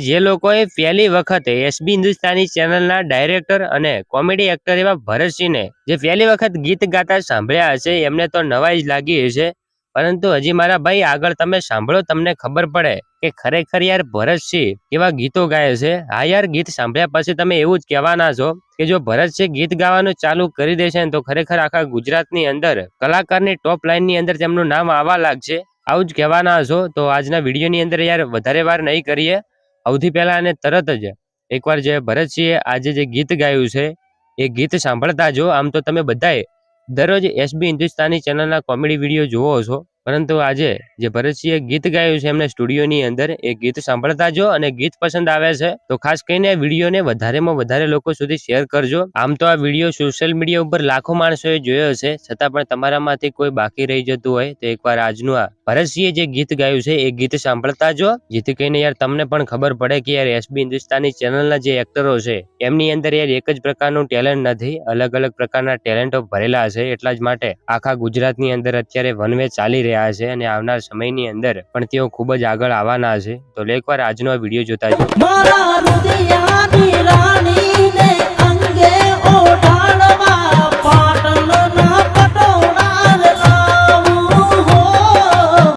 જે લોકોએ પહેલી વખત એસબી હિન્દુસ્તાની ચેનલના ડાયરેક્ટર અને કોમેડી એક્ટર એવા ભરતસિંહને, જે પહેલી વખત ગીત ગાતા સાંભળ્યા હશે, એમને તો નવાઈ જ લાગી હશે. પરંતુ હજી મારા ભાઈ આગળ તમે સાંભળો, તમને ખબર પડે કે ખરેખર યાર ભરતસિંહ કેવા ગીતો ગાય છે. હા યાર, ગીત સાંભળ્યા પછી તમે એવું જ કહેવાના છો કે જો ભરતસિંહ ગીત ગાવાનું ચાલુ કરી દેશે તો ખરેખર આખા ગુજરાતની અંદર કલાકારની ટોપ લાઈનની અંદર તેમનું નામ આવવા લાગશે. આવું જ કહેવાના છો. તો આજના વિડીયોની અંદર યાર વધારે વાર નહીં કરીએ. સૌથી પહેલા અને તરત જ એકવાર જે ભરતસિંહે આજે જે ગીત ગાયું છે, એ ગીત સાંભળતા જો, આમ તો તમે બધાએ દરરોજ એસબી હિન્દુસ્તાની ચેનલના કોમેડી વીડિયો જુઓ છો. પરંતુ આજે જે ભરતસિંહે ગીત ગાયું છે, એમને સ્ટુડિયોની અંદર એ ગીત સાંભળતા જો અને ગીત પસંદ આવે છે, તો ખાસ કરીને વિડીયોને વધારેમાં વધારે લોકો સુધી શેર કરજો. આમ તો આ વીડિયો સોશિયલ મીડિયા ઉપર લાખો માણસોએ જોયો છે છતાં પણ તમારામાંથી કોઈ બાકી રહી જતું હોય, તો એકવાર આજનું આ ભરતસિંહે જે ગીત ગાયું છે, એ ગીત સાંભળતા જો, જેથી કરીને યાર તમને પણ ખબર પડે કે યાર એસબી હિન્દુસ્તાની ચેનલના જે એક્ટરો છે, એમની અંદર યાર એક જ પ્રકારનું ટેલેન્ટ નથી અલગ અલગ પ્રકારના ટેલેન્ટો ભરેલા છે એટલા જ માટે આખા ગુજરાતની અંદર અત્યારે વનવે ચાલી રહ્યા છે અને આવનાર સમયની અંદર પણ તેઓ ખૂબ જ આગળ આવવાના છે. તો એકવાર આજનો આ વીડિયો જોતા જો